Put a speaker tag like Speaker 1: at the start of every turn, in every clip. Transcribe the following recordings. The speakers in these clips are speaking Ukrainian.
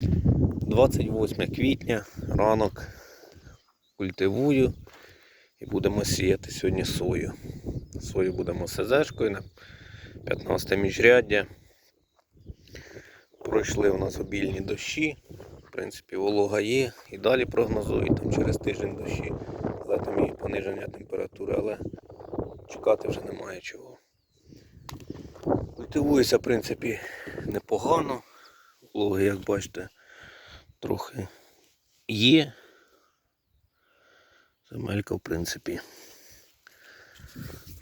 Speaker 1: 28 квітня, ранок культивую і будемо сіяти сьогодні сою. Сою будемо СЗшкою на 15 міжряддя. Пройшли у нас обільні дощі. В принципі, волога є і далі прогнозують там через тиждень дощі. Але там і пониження температури, але чекати вже немає чого. Культивується, в принципі, непогано. Вологи, як бачите, трохи є. Земелька, в принципі,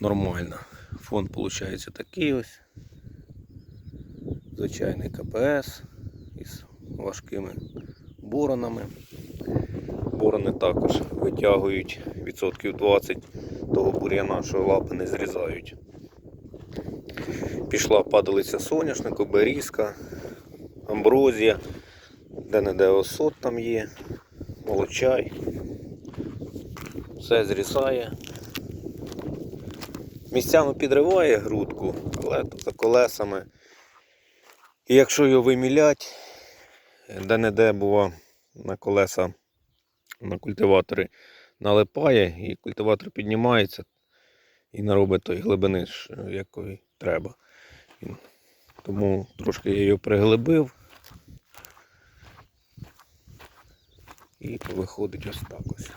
Speaker 1: нормальна. Фон виходить такий ось. Звичайний КПС із важкими боронами. Борони також витягують відсотків 20 того бур'яна, що лапи не зрізають. Пішла падалиця соняшнику, берізка, амброзія, де-не-де осот там є, молочай. Все зрізає. Місцями підриває грудку, але за колесами. І якщо його вимілять, де-не-де бува на колеса на культиваторі налипає, і культиватор піднімається і наробить той глибини, якої треба. Тому трошки я його приглибив. І виходить ось так ось.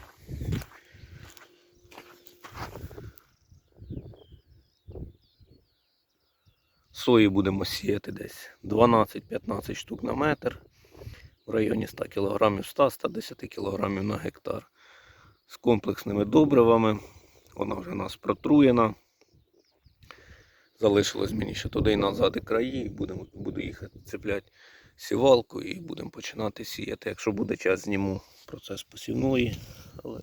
Speaker 1: Сої будемо сіяти десь 12-15 штук на метр. В районі 100 кг 100-110 кг на гектар. З комплексними добривами. Вона вже у нас протруєна. Залишилось мені ще туди і назад і краї. Будемо, буду їхати цепляти сівалку і будемо починати сіяти. Якщо буде час, зніму процес посівної. Але